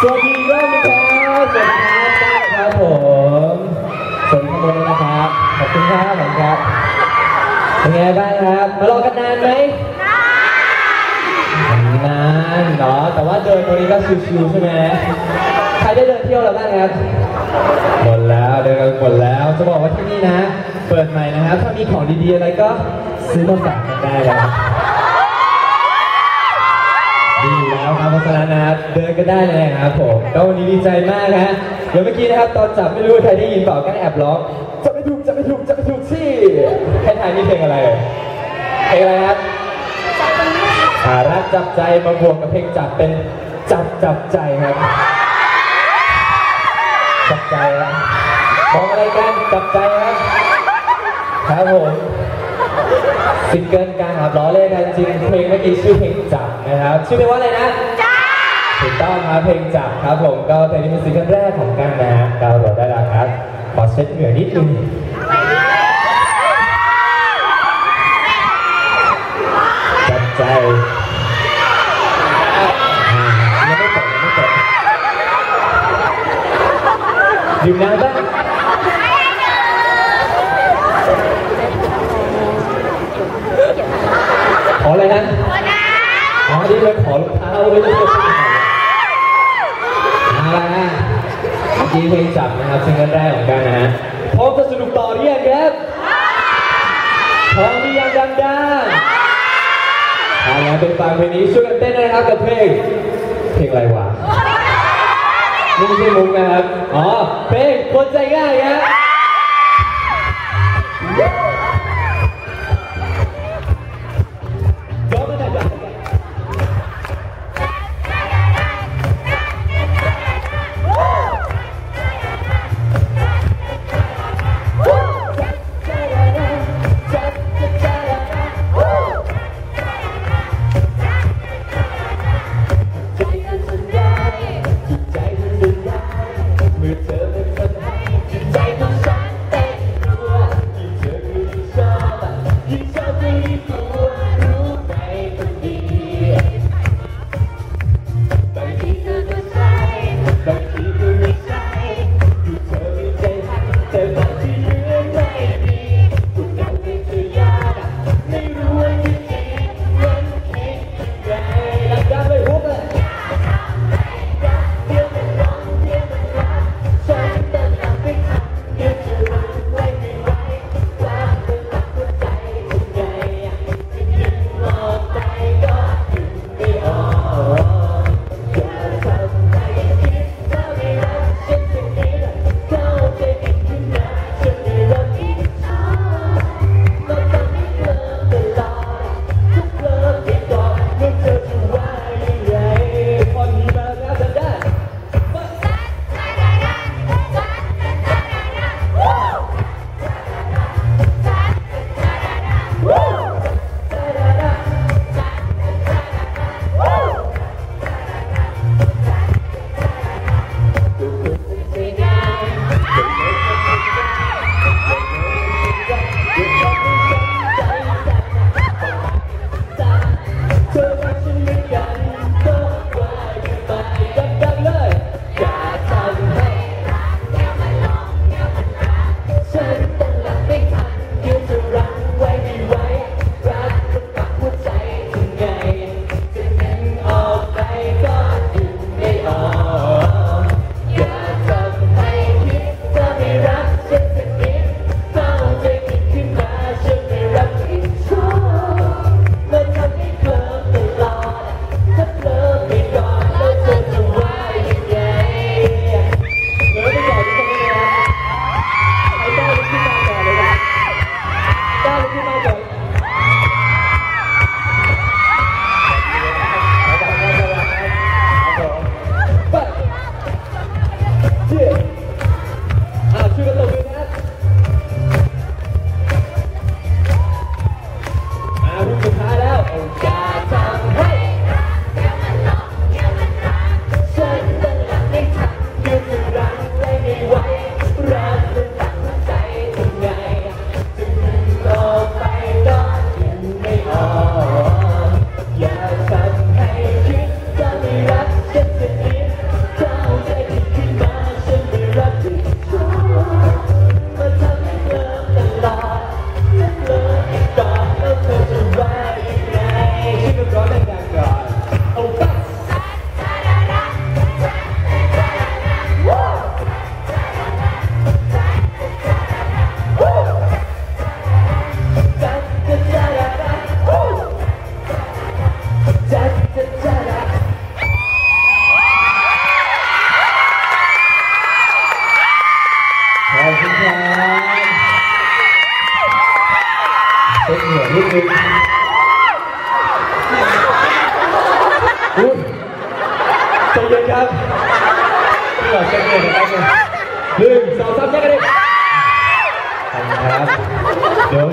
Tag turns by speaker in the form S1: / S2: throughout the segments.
S1: สวัสดีอีกรอบนึงครับสวัสดีครับครับผมสวัสดีข้างบนด้วยนะครับ ขอบคุณครับขอบคุณครับ เป็นไงบ้างครับ มารอกันนานไหมนานเนาะ แต่ว่าเดินตรงนี้ก็ชิวๆใช่ไหมใครได้เดินเที่ยวแล้วบ้างครับหมดแล้วเดินกันหมดแล้ว จะบอกว่าที่นี่นะ เปิดใหม่นะครับ ถ้ามีของดีๆอะไรก็ซื้อมาฝากกันได้แล้ว แล้วครับเพราะฉะนั้นนะครับเดินก็ได้เลยครับผมก็วันนี้ดีใจมากนะฮะเดี๋ยวเมื่อกี้นะครับตอนจับไม่รู้ใครได้ยินเปล่าก็แอบร้องจะไม่ถูกจะไม่ถูกจะไม่ถูกสิให้ทายนี่เพลงอะไรเพลงอะไรครับหารักจับใจมาบวกกับเพลงจับเป็นจับจับใจครับจับใจครับมองอะไรกันจับใจครับครับผม ซิงเกิลการครับล้อเล่นกันจริงเพลงเมื่อกี้ชื่อเพลงจับนะครับ ชื่อเพลงว่าอะไรนะจับถูกต้องครับเพลงจับครับผมก็เพลงนี้เป็นซิงเกิลแรกของกันนะฮะดาวน์โหลดได้แล้วครับขอเช็ดเหงื่อนิดนึงจับใจอ่ายังไม่ตกยังไม่ตกดื่มน้ำบ้างขออะไรนะ อ๋อนี่เลยขอรองเท้าไม่ได้เอาละฮะเมื่อกี้เพลงจับนะครับซิงเกิลแรกของกันนะฮะพร้อมจะสนุกต่อหรือยังครับพร้อมหรือยังดังดังเอาละเป็นฟังเพลงนี้ช่วยกันเต้นด้วยนะครับกับเพลงเพลงอะไรวะนี่ไม่ใช่มุกนะครับ อ๋อ เพลงคนใจง่ายครับ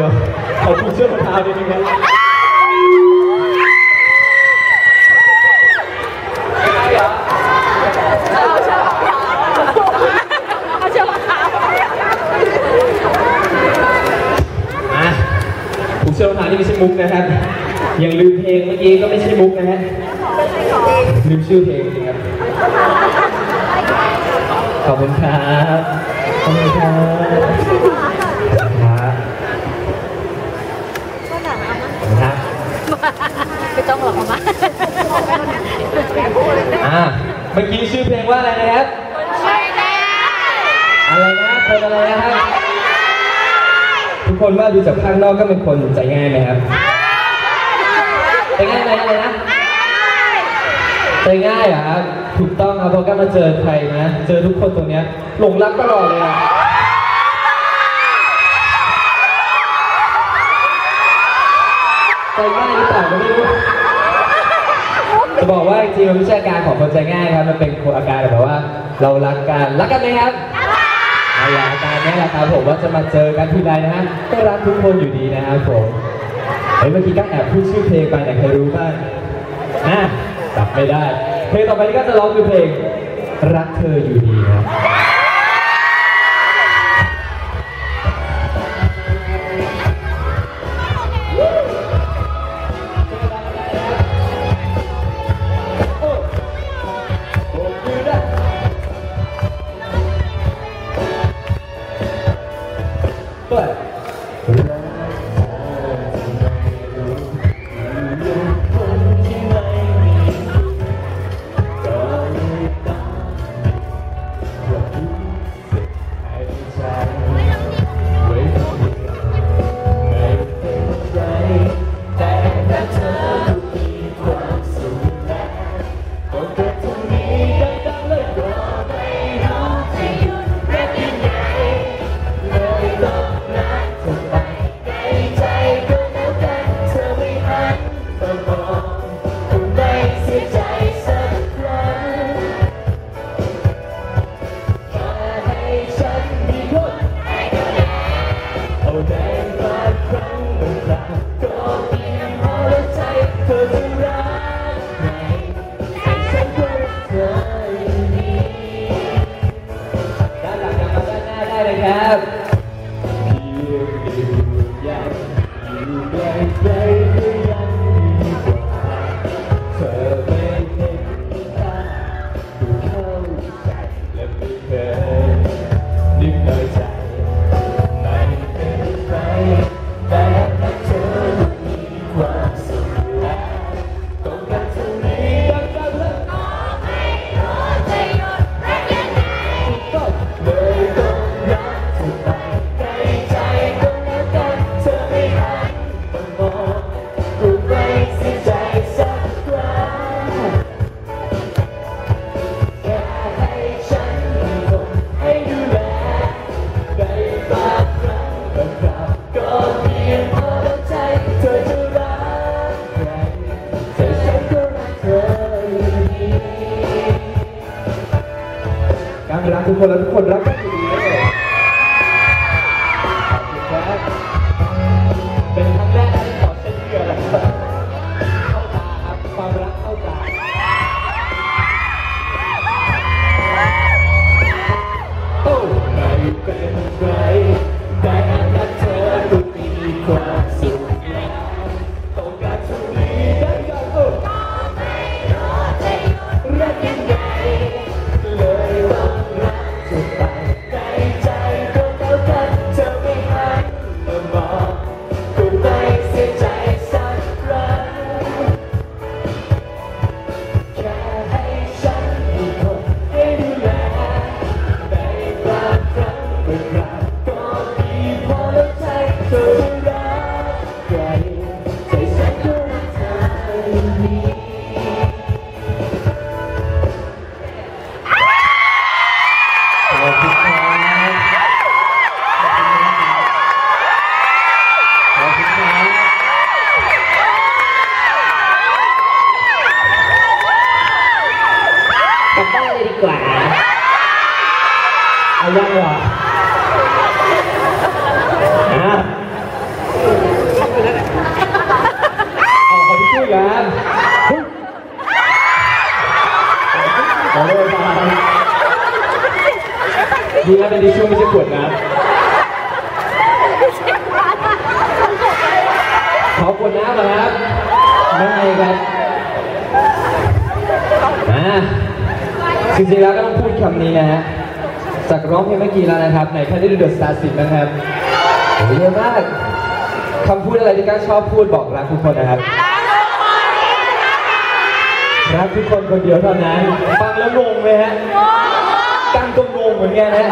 S1: ดี๋ยวขอผู้เชื่อมรองเท้านิดนึงครับ
S2: เอาเชือกมาขาว
S1: อะผู้เชื่อมรองเท้านี่ไม่ใช่มุกนะครับยังลืมเพลงเมื่อกี้ก็ไม่ใช่มุกนะฮะลืมชื่อเพลงจริงครับขอบคุณครับขอบคุณครับ
S2: ไม่ต้องหรอกมา
S1: อ่าเมื่อกี้ชื่อเพลงว่าอะไรนะครับ
S2: ใช่แล้ว
S1: อะไรนะคนอะไรนะครับทุกคนว่าดูจากข้างนอกก็เป็นคนใจง่ายไหมครับใจง่ายไหมอะไรนะใจง่ายเหรอครับถูกต้องครับเพราะก็มาเจอใครนะ เจอทุกคนตรงเนี้ยหลงรักตลอดเลยอะใจง่ายหรือเปล่าก็ไม่รู้ จะบอกว่าจริงๆมันไม่ใช่อาการของคนใจง่ายครับ มันเป็นอาการแบบว่า เรารักกันรักกันไหมครับรักอาการนี้แหละครับผมว่าจะมาเจอกันทีไรนะฮะก็รักทุกคนอยู่ดีนะครับผมเฮ้ยเมื่อกี้ก็แอบพูดชื่อเพลงไปแต่ใครรู้บ้างนะจับไม่ได้ เพลงต่อไปที่ก็จะร้องคือเพลงรักเธออยู่ดีครับ ขอขวดน้ำเหรอครับไม่ครับอ่าจริงๆแล้วก็ต้องพูดคำนี้นะฮะ จากร้องเพลงเมื่อกี้แล้วนะครับไหนใครได้ดูเดอะสตาร์สิบนะครับโอ้เยอะมากคำพูดอะไรที่ก้าชอบพูดบอกรักทุกคนนะครับรักทุกคนคนเดียวเท่านั้น ฟังแล้วงงไหมฮะ กังก็งงเหมือนกันนะ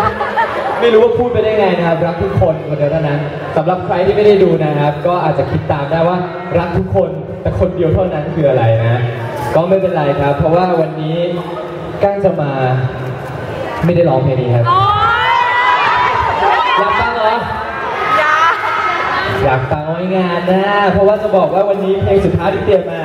S1: ไม่รู้ว่าพูดไปได้ไงนะครับ รักทุกคนคนเดียวเท่านั้นสำหรับใครที่ไม่ได้ดูนะครับ ก็อาจจะคิดตามได้ว่ารักทุกคนแต่คนเดียวเท่านั้นคืออะไรนะ ก็ไม่เป็นไรครับ เพราะว่าวันนี้ก้างจะมาไม่ได้ร้องเพลงนี้ครับ อยากฟังเหรอ อยากฟังไว้งานนะ เพราะว่าจะบอกว่าวันนี้เพลงสุดท้ายที่เตรียมมา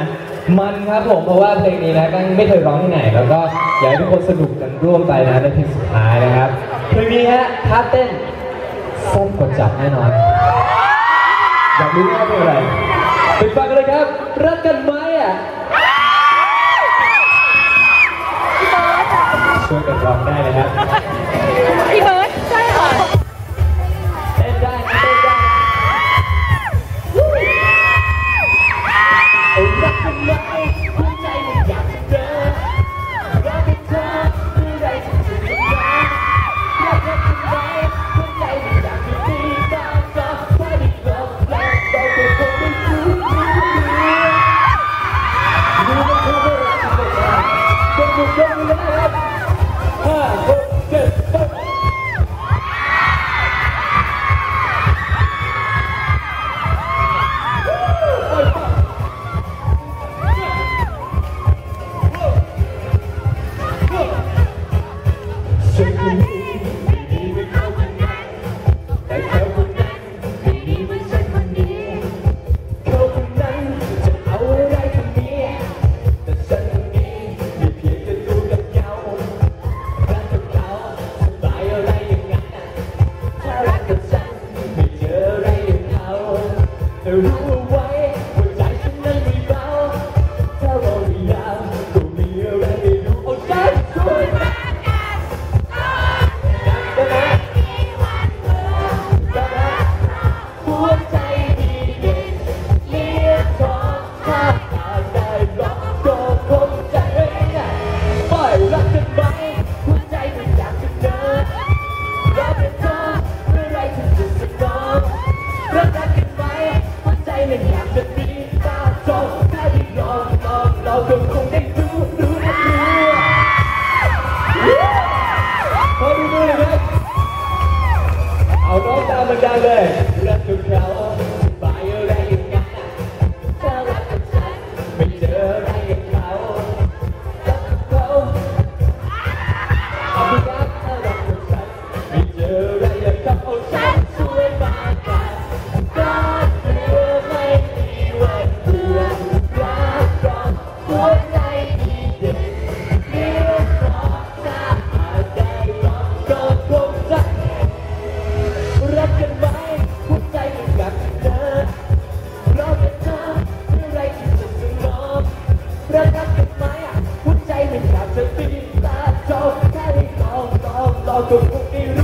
S1: มันครับผมเพราะว่าเพลงนี้นะก็ไม่เคยร้องที่ไหน แล้วก็อยากให้ทุกคนสนุกกันร่วมไปนะในเพลงสุดท้ายนะครับเพลงนี้ฮะท่าเต้นส้มกดจับแน่นอนอยากรู้ไหมว่าเป็นอะไรไปฟังกันเลยครับ รักกันไหมอะ
S2: ช่
S1: วยกันร้องได้เลยครับ แน้อ ลอ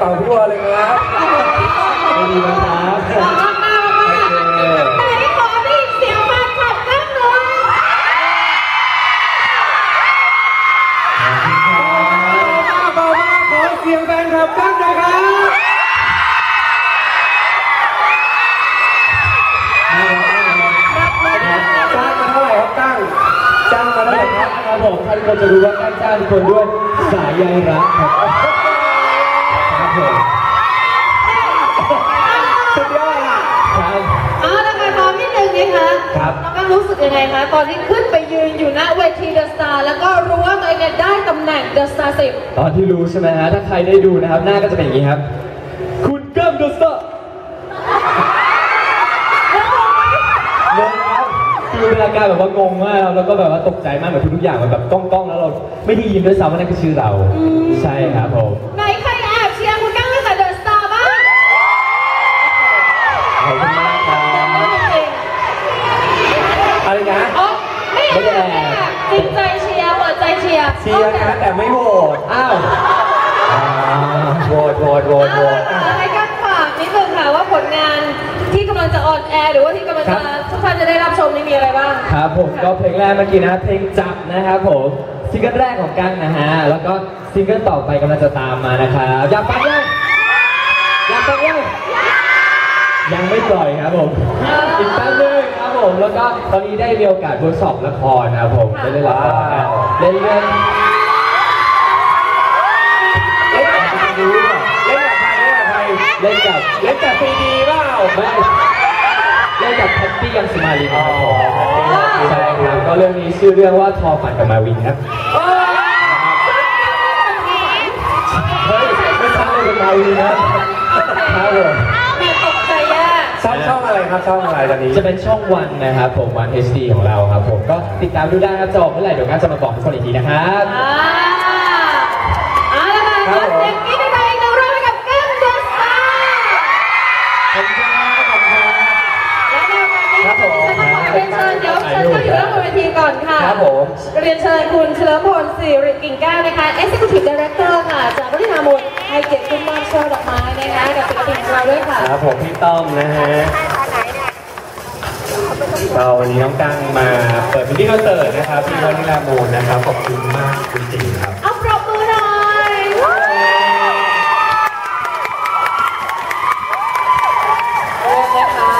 S1: เลยครับใส่กรเป๋า
S3: พี่วอเลยครับ
S1: ไม่ดีนะครับ
S2: ขอบคุณมากมากไหนขอได้เสียงแฟนคลับกันหน่อย
S3: เบามาขอเสียงแฟนคลับกันหนะครับจ้างมาเท่าไหร่ครับตั้งจ้างมาเท่าไหร่ครับ
S1: ครับผมท่านคนจะรู้ว่าการจ้างคนด้วยสายใยรักครับ
S3: สุดยอดอะ
S1: ครับ
S2: เอาละค่ะตอนที่หนึ่งนะคะ
S1: ครับ
S2: น้องกันรู้สึกยังไงคะ ตอนที่ขึ้นไปยืนอยู่หน้าเวทีเดอะสตาร์แล้วก็รู้ว่าตัวเองเนี่ยได้ตำแหน่งเดอะสตาร์สิบ
S1: ตอนที่รู้ใช่ไหมฮะ ถ้าใครได้ดูนะครับ หน้าก็จะเป็นอย่างนี้ครับ คุณเกิมดูสเตอร์งงครับคือเวลาการแบบว่างงมากครับแล้วก็แบบว่าตกใจมากแบบทุกๆอย่างมันแบบกล้องๆแล้วเราไม่ได้ยินด้วยซ้ำว่านั่นคือชื่อเรา ใช่ครับผม
S2: ไหน ชียร์เชียร์
S3: นะแต่ไม่โหวต
S1: อ้าวอ่า
S3: โหวตโหวตโหวตโหวต
S2: อะให้กันฝากนิดนึงค่ะว่าผลงานที่กำลังจะออนแอร์หรือว่าที่กำลังจะทุกท่านจะได้รับชมนี่มีอะไรบ้าง
S1: ครับผมก็เพลงแรกเมื่อกี้นะเพลงจับนะครับผมซิงเกิลแรกของกังนะฮะแล้วก็ซิงเกิลต่อไปกำลังจะตามมานะครับอยากฟังยังอยากฟังยังยังไม่ปล่อยครับผมอีกแป๊บนึงครับ ผมแล้วก็ตอนนี้ได้มีโอกาสเวิร์กช็อปละครนะครับผมได้เล่นละครนะเล่นเรื่อง
S3: เล่นกับใครรู้ป่ะเล่นกับใครเล่นกับใคร
S1: เล่นกับ
S3: เล่นกับซีดีเปล่า
S1: ไม่เล่นกับแพตตี้ยังสมาลีครับผม
S2: อ๋อ
S1: ใช่ครับก็เรื่องนี้ชื่อเรื่องว่าทอฝันกับมาวินครับเฮ้ยไม่ใช่เลยเป็นมาวีนะครับครับผม
S3: ครับช่องอะไรตอนนี้
S1: จะเป็นช่องวันนะครับผมวัน HD ของเราครับผมก็ติดตามดูได้ครับจะออกเมื่อไหร่เดี๋ยวก้าจะมาบอกทุกคนอีกทีนะครับ
S2: อ่าเอาละค่ะขอเสียงกรี๊ดดังๆอีกหนึ่งรอบให้กับกังเดอะสตาร์
S3: ขอบคุณครับขอบคุณครับ
S2: และในโอกาสนี้
S3: ครับผม
S2: ฉันต้องขอเรียนเชิญเดี๋ยวเชิญท่านอยู่ด้านบนเวทีก่อนค่ะ
S3: ครับผม
S2: เรียนเชิญคุณเฉลิมพลสิริกิ่งแก้วนะคะ Executive Director ค่ะจากบริษัทมูลให้เกียรติคุณมอบช่อดอกไม้นะคะกับศิลปินของเราด้วยค่ะ
S3: ครับผมพี่ต้อมนะฮะ เราวันนี้น้องกังมาเปิดมินิคอนเสิร์ตนะครับที่วัดนิลามูลนะครับขอบคุณมากจริงๆครับ
S2: เอาปรบมือหน่อยเริ่มนะคะ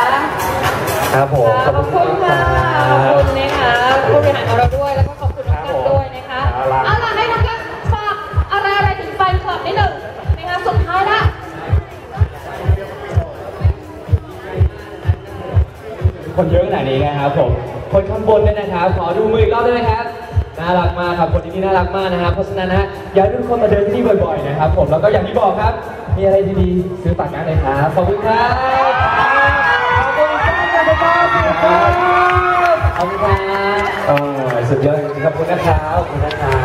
S3: ครับผม
S2: ขอบคุณค่ะขอบคุณนะคะผู้บริหารของเราด้วยแล้วก็
S1: คนเยอะขนาดนี้นะครับผม คนข้างบนด้วยนะครับ ขอดูมืออีกรอบได้ไหมครับ น่ารักมากครับ คนที่นี่น่ารักมากนะครับ เพราะฉะนั้นนะฮะอยากให้ทุกคนมาเดินที่นี่บ่อยๆนะครับ ผม แล้วก็อย่างที่บอกครับ มีอะไรดีๆซื้อฝากกันเลยครับ ขอบคุณครับ ขอบคุณครับขอบคุณครับขอบคุณครับ
S3: เออสุดยอดจริงๆขอบคุณนะครับขอบคุณนะครับ